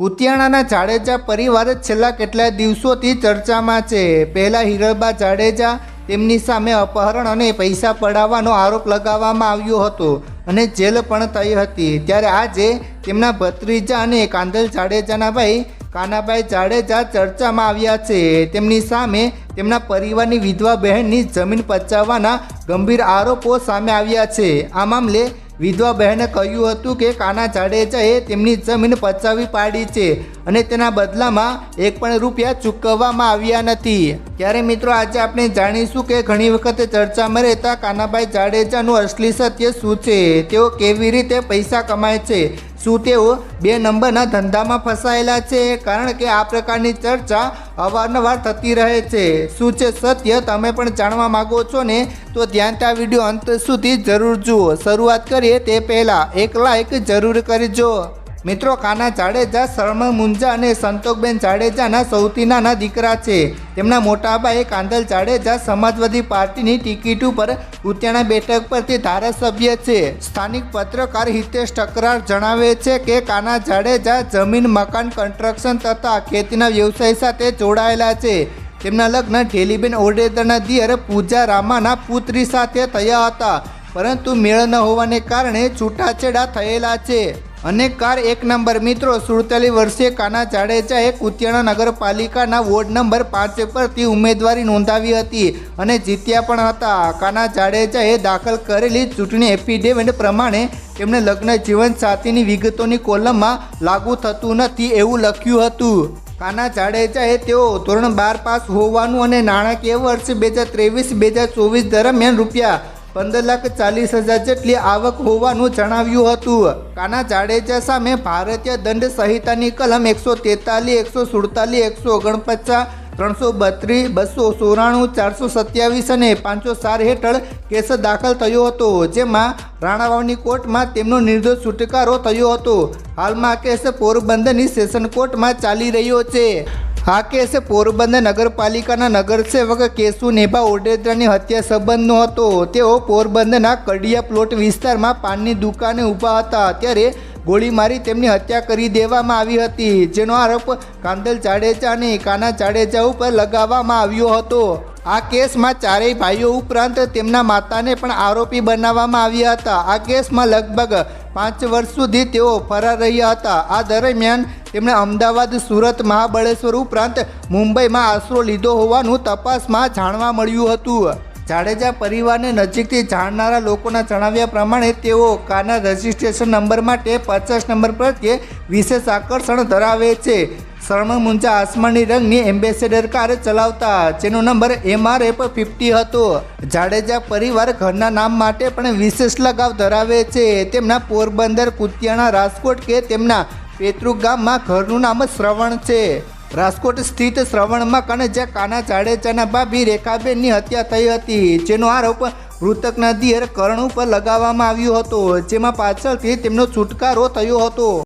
કુતિયાણાના જાડેજા પરિવાર છેલ્લા કેટલાય દિવસોથી ચર્ચામાં છે. પહેલાં હિરલબા જાડેજા તેમની સામે અપહરણ અને પૈસા પડાવવાનો આરોપ લગાવવામાં આવ્યો હતો અને જેલ પણ થઈ હતી. ત્યારે આજે તેમના ભત્રીજા અને કાંદલ જાડેજાના ભાઈ કાનાભાઈ જાડેજા ચર્ચામાં આવ્યા છે. તેમની સામે તેમના પરિવારની વિધવા બહેનની જમીન પચાવવાના ગંભીર આરોપો સામે આવ્યા છે. આ મામલે વિધવા બહેને કહ્યું હતું કે કાના જાડેજાએ તેમની જમીન પચાવી પાડી છે અને તેના બદલામાં એક પણ રૂપિયા ચૂકવવામાં આવ્યા નથી. ત્યારે મિત્રો આજે આપણે જાણીશું કે ઘણી વખત ચર્ચામાં રહેતા કાનાભાઈ જાડેજાનું અસલી સત્ય શું છે? તેઓ કેવી રીતે પૈસા કમાય છે? શું તેઓ બે નંબરના ધંધામાં ફસાયેલા છે? કારણ કે આ પ્રકારની ચર્ચા અવારનવાર થતી રહે છે. શું છે સત્ય? તમે પણ જાણવા માગો છો ને? તો ધ્યાનથી આ વીડિયો અંત સુધી જરૂર જુઓ. શરૂઆત કરીએ તે પહેલાં એક લાઈક જરૂર કરજો. મિત્રો કાના જાડેજા શર્મા મુંજા અને સંતોકબેન જાડેજાના સૌથી નાના દીકરા છે. તેમના મોટાભાઈ કાંદલ જાડેજા સમાજવાદી પાર્ટીની ટિકિટ ઉપર ઉત્યાણા બેઠક પરથી ધારાસભ્ય છે. સ્થાનિક પત્રકાર હિતેશ ટકરાર જણાવે છે કે કાના જાડેજા જમીન, મકાન, કન્સ્ટ્રક્શન તથા ખેતીના વ્યવસાય સાથે જોડાયેલા છે. તેમના લગ્ન ઢેલીબેન ઓડેદરના દિયર પૂજા રામાના પુત્રી સાથે થયા હતા. પરંતુ મેળ ન હોવાને કારણે છૂટાછેડા થયેલા છે. અને કાર એક નંબર. મિત્રો સુડતાલીસ વર્ષીય કાના જાડેજાએ કુતિયાણા નગરપાલિકાના વોર્ડ નંબર પાંચ પરથી ઉમેદવારી નોંધાવી હતી અને જીત્યા પણ હતા. કાના જાડેજાએ દાખલ કરેલી ચૂંટણી એફિડેવિટ પ્રમાણે તેમણે લગ્ન જીવન સાથીની વિગતોની કોલમમાં લાગુ થતું નથી એવું લખ્યું હતું. કાના જાડેજાએ તેઓ ધોરણ બાર પાસ હોવાનું અને નાણાકીય વર્ષ બે હજાર ત્રેવીસ બે હજાર ચોવીસ દરમિયાન રૂપિયા પંદર લાખ ચાલીસ હજાર જેટલી આવક હોવાનું જણાવ્યું હતું. કાના જાડેજા સામે ભારતીય દંડ સંહિતાની કલમ એકસો તેતાલીસ, એકસો સુડતાલીસ, એકસો ઓગણપચાસ, ત્રણસો બત્રીસ, બસો ચોરાણું, ચારસો સત્યાવીસ અને પાંચસો ચાર હેઠળ કેસ દાખલ થયો હતો. જેમાં રાણાવાવની કોર્ટમાં તેમનો નિર્દોષ છુટકારો થયો હતો. હાલમાં કેસ પોરબંદરની સેશન કોર્ટમાં ચાલી રહ્યો છે. આ કેસ પોરબંદર નગરપાલિકાના નગરસેવક કેશુ નેભા ઓડેદરાની હત્યા સંબંધનો હતો. તેઓ પોરબંદરના કડિયા પ્લોટ વિસ્તારમાં પાનની દુકાને ઊભા હતા. ત્યારે ગોળી મારી તેમની હત્યા કરી દેવામાં આવી હતી, જેનો આરોપ કાંદલ જાડેજા અને કાના જાડેજા ઉપર લગાવવામાં આવ્યો હતો. આ કેસમાં ચારેય ભાઈઓ ઉપરાંત તેમના માતાને પણ આરોપી બનાવવામાં આવ્યા હતા. આ કેસમાં લગભગ પાંચ વર્ષ સુધી તેઓ ફરાર રહ્યા હતા. આ દરમિયાન તેમણે અમદાવાદ સુરત મહાબળેશ્વર ઉપરાંત મુંબઈમાં આશરો લીધો હોવાનું તપાસમાં જાણવા મળ્યું હતું. જાડેજા પરિવારને નજીકથી જાણનારા લોકોના જણાવ્યા પ્રમાણે તેઓ કારના રજિસ્ટ્રેશન નંબર માટે પચાસ નંબર પ્રત્યે વિશેષ આકર્ષણ ધરાવે છે. શરમણ મુંજા આસમાની રંગની એમ્બેસેડર કાર ચલાવતા, જેનો નંબર એમઆરએફ ફિફ્ટી હતો. જાડેજા પરિવાર ઘરના નામ માટે પણ વિશેષ લગાવ ધરાવે છે. તેમના પોરબંદર, કુતિયાણા, રાજકોટ કે તેમના પેતૃક ગામમાં ઘરનું નામ શ્રવણ છે. રાજકોટ સ્થિત શ્રવણમાં કને કાના જાડેજાના ભાભી રેખાબેનની હત્યા થઈ હતી, જેનો આરોપ મૃતકના દિયર કરણ ઉપર લગાવવામાં આવ્યો હતો, જેમાં પાછળથી તેમનો છુટકારો થયો હતો.